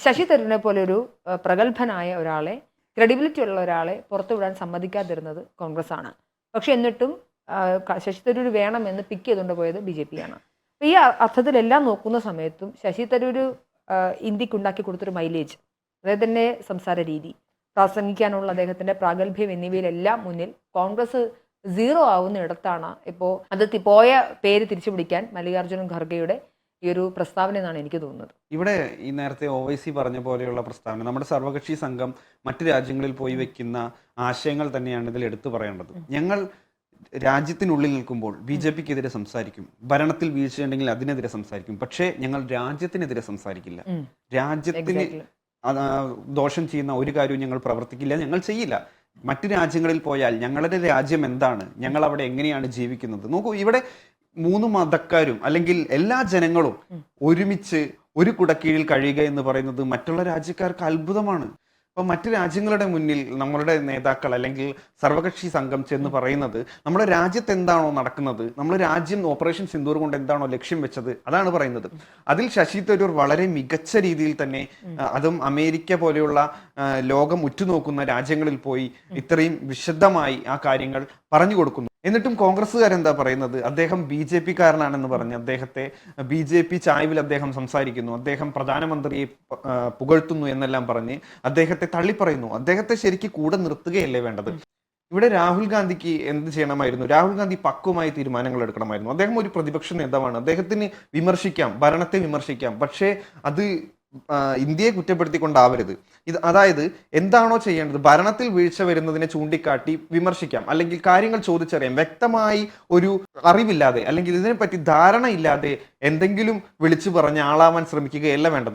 ശശി തരൂരിനെ പോലെ ഒരു പ്രഗത്ഭനായ ഒരാളെ ക്രെഡിബിലിറ്റി ഉള്ള ഒരാളെ പുറത്തുവിടാൻ സമ്മതിക്കാതിരുന്നത് കോൺഗ്രസ് ആണ് പക്ഷെ എന്നിട്ടും ശശി തരൂർ വേണമെന്ന് പിക്ക് ചെയ്തുകൊണ്ട് പോയത് ബി ജെ പി ആണ് ഈ അർത്ഥത്തിലെല്ലാം നോക്കുന്ന സമയത്തും ശശി തരൂർ ഇന്ത്യയ്ക്ക് ഉണ്ടാക്കി കൊടുത്തൊരു മൈലേജ് തന്നെ സംസാര രീതി പ്രാസംഗിക്കാനുള്ള അദ്ദേഹത്തിന്റെ പ്രാഗൽഭ്യം എന്നിവയിലെല്ലാം മുന്നിൽ കോൺഗ്രസ് സീറോ ആവുന്ന ഇടത്താണ് ഇപ്പോൾ അത് പോയ പേര് തിരിച്ചു പിടിക്കാൻ മല്ലികാർജുന ഖർഗെയുടെ ഈ ഒരു പ്രസ്താവന എന്നാണ് എനിക്ക് തോന്നുന്നത്. ഇവിടെ ഈ നേരത്തെ ഒ വൈ സി പറഞ്ഞ പോലെയുള്ള പ്രസ്താവന നമ്മുടെ സർവകക്ഷി സംഘം മറ്റു രാജ്യങ്ങളിൽ പോയി വെക്കുന്ന ആശയങ്ങൾ തന്നെയാണ് ഇതിൽ എടുത്തു പറയേണ്ടത്. ഞങ്ങൾ രാജ്യത്തിനുള്ളിൽ നിൽക്കുമ്പോൾ ബി ജെ പിക്കെതിരെ സംസാരിക്കും. ഭരണത്തിൽ വീഴ്ചയുണ്ടെങ്കിൽ അതിനെതിരെ സംസാരിക്കും. പക്ഷേ ഞങ്ങൾ രാജ്യത്തിനെതിരെ സംസാരിക്കില്ല. രാജ്യത്തിന് ദോഷം ചെയ്യുന്ന ഒരു കാര്യവും ഞങ്ങൾ പ്രവർത്തിക്കില്ല ഞങ്ങൾ ചെയ്യില്ല. മറ്റു രാജ്യങ്ങളിൽ പോയാൽ ഞങ്ങളുടെ രാജ്യം എന്താണ്? ഞങ്ങൾ അവിടെ എങ്ങനെയാണ് ജീവിക്കുന്നത്? നോക്കൂ ഇവിടെ മൂന്ന് മതക്കാരും അല്ലെങ്കിൽ എല്ലാ ജനങ്ങളും ഒരുമിച്ച് ഒരു കുടക്കീഴിൽ കഴിയുക എന്ന് പറയുന്നത് മറ്റുള്ള രാജ്യക്കാർക്ക് അത്ഭുതമാണ്. അപ്പൊ മറ്റു രാജ്യങ്ങളുടെ മുന്നിൽ നമ്മളുടെ നേതാക്കൾ അല്ലെങ്കിൽ സർവകക്ഷി സംഘം ചെന്ന് പറയുന്നത് നമ്മുടെ രാജ്യത്ത് എന്താണോ നടക്കുന്നത് നമ്മുടെ രാജ്യം ഓപ്പറേഷൻ സിന്ദൂർ കൊണ്ട് എന്താണോ ലക്ഷ്യം വെച്ചത് അതാണ് പറയുന്നത്. അതിൽ ശശി തരൂർ വളരെ മികച്ച രീതിയിൽ തന്നെ അതും അമേരിക്ക പോലെയുള്ള ലോകം ഉറ്റുനോക്കുന്ന രാജ്യങ്ങളിൽ പോയി ഇത്രയും വിശദമായി ആ കാര്യങ്ങൾ പറഞ്ഞു കൊടുക്കുന്നു. എന്നിട്ടും കോൺഗ്രസ്സുകാരെന്താ പറയുന്നത്? അദ്ദേഹം ബി ജെ പി കാരനാണെന്ന് പറഞ്ഞ് അദ്ദേഹത്തെ ബി ജെ പി ചായ്വിൽ അദ്ദേഹം സംസാരിക്കുന്നു. അദ്ദേഹം പ്രധാനമന്ത്രിയെ പുകഴ്ത്തുന്നു എന്നെല്ലാം പറഞ്ഞ് അദ്ദേഹത്തെ തള്ളിപ്പറയുന്നു. അദ്ദേഹത്തെ ശരിക്ക് കൂടെ നിർത്തുകയല്ലേ വേണ്ടത്? ഇവിടെ രാഹുൽ ഗാന്ധിക്ക് എന്ത് ചെയ്യണമായിരുന്നു? രാഹുൽ ഗാന്ധി പക്വമായ തീരുമാനങ്ങൾ എടുക്കണമായിരുന്നു. അദ്ദേഹം ഒരു പ്രതിപക്ഷ നേതാവാണ്. അദ്ദേഹത്തിന് വിമർശിക്കാം ഭരണത്തെ വിമർശിക്കാം. പക്ഷേ അത് ഇന്ത്യയെ കുറ്റപ്പെടുത്തിക്കൊണ്ടാവരുത്. ഇത് അതായത് എന്താണോ ചെയ്യേണ്ടത് ഭരണത്തിൽ വീഴ്ച വരുന്നതിനെ ചൂണ്ടിക്കാട്ടി വിമർശിക്കാം. അല്ലെങ്കിൽ കാര്യങ്ങൾ ചോദിച്ചറിയാം. വ്യക്തമായി ഒരു അറിവില്ലാതെ അല്ലെങ്കിൽ ഇതിനെപ്പറ്റി ധാരണയില്ലാതെ എന്തെങ്കിലും വിളിച്ചു പറഞ്ഞ് ആളാവാൻ ശ്രമിക്കുകയല്ല വേണ്ടത്.